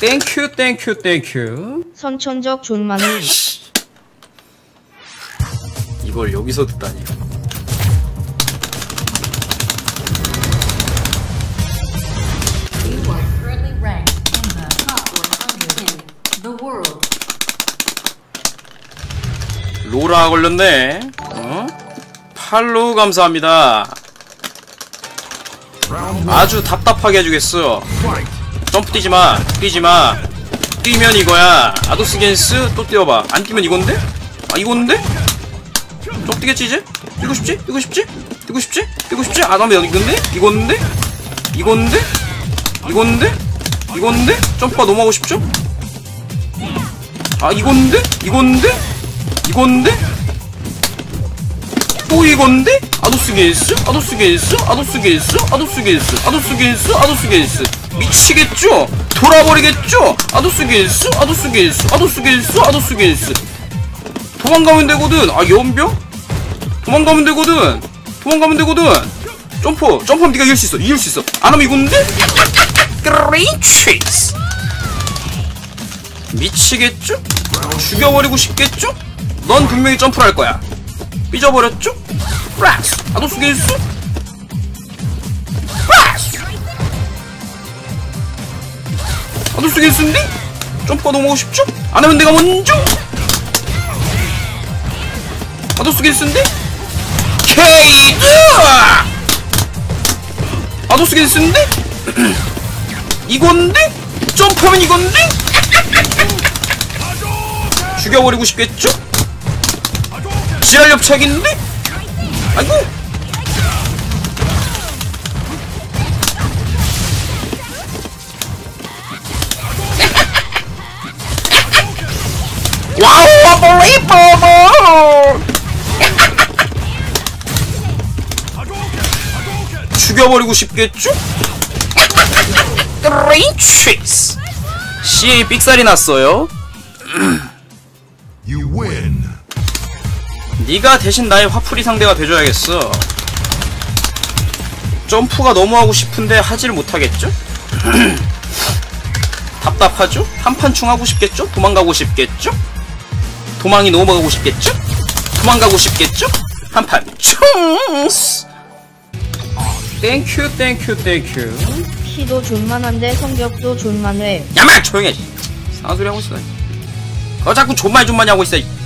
땡큐 땡큐 땡큐 선천적 존만을 이걸 여기서 듣다니. You are currently ranked in the top 100 in the world. 로라 걸렸네. 어? 팔로우 감사합니다. 아주 답답하게 해주겠어 점프 뛰지마 뛰지마 뛰면 이거야 아도스 겐스 또 뛰어봐 안 뛰면 이건데? 아 이건데? 좀 뛰겠지 이제? 뛰고 싶지? 뛰고 싶지? 뛰고 싶지? 뛰고 싶지? 아 다음에 이건데? 이건데? 이건데? 이건데? 이건데? 점프가 너무 하고 싶죠? 아 이건데? 이건데? 이건데? 또 이건데? 아도스 게이스? 아도스 게이스? 아도스 게이스? 아도스 게이스? 아도스 게이스? 아도스 게이스? 미치겠죠? 돌아버리겠죠? 아도스 게이스? 아도스 게이스? 아도스 게이스? 아도스 게이스? 도망가면 되거든. 아 연병? 도망가면 되거든. 도망가면 되거든. 점프. 점프하면 네가 이길 수 있어. 이길 수 있어. 안 하면 이건데? 그레이치스. 미치겠죠? 죽여버리고 싶겠죠? 넌 분명히 점프를 할 거야. 삐져버렸죠? 아도스 게이스? 프라스! 아도스 게이스인데? 점프가 너무 하고 싶죠? 안 하면 내가 먼저? 아도스 게이스인데? 케이드! 아도스 게이스인데? 이건데? 점프하면 이건데? 죽여버리고 싶겠죠? 지랄 협착인데? 아이고 와우 어버리버버 죽여버리고 싶겠죠? 트레이치스 CA 삑살이 났어요 네가 대신 나의 화풀이 상대가 돼줘야겠어. 점프가 너무 하고 싶은데 하질 못하겠죠? 답답하죠? 한판충 하고 싶겠죠? 도망가고 싶겠죠? 도망이 너무 가고 싶겠죠? 도망가고 싶겠죠? 한판 충! 땡큐 땡큐 땡큐 키도 존만한데 성격도 존만해 야마 조용해 상소리 하고 있어 거 자꾸 존말 존만이 하고 있어 이.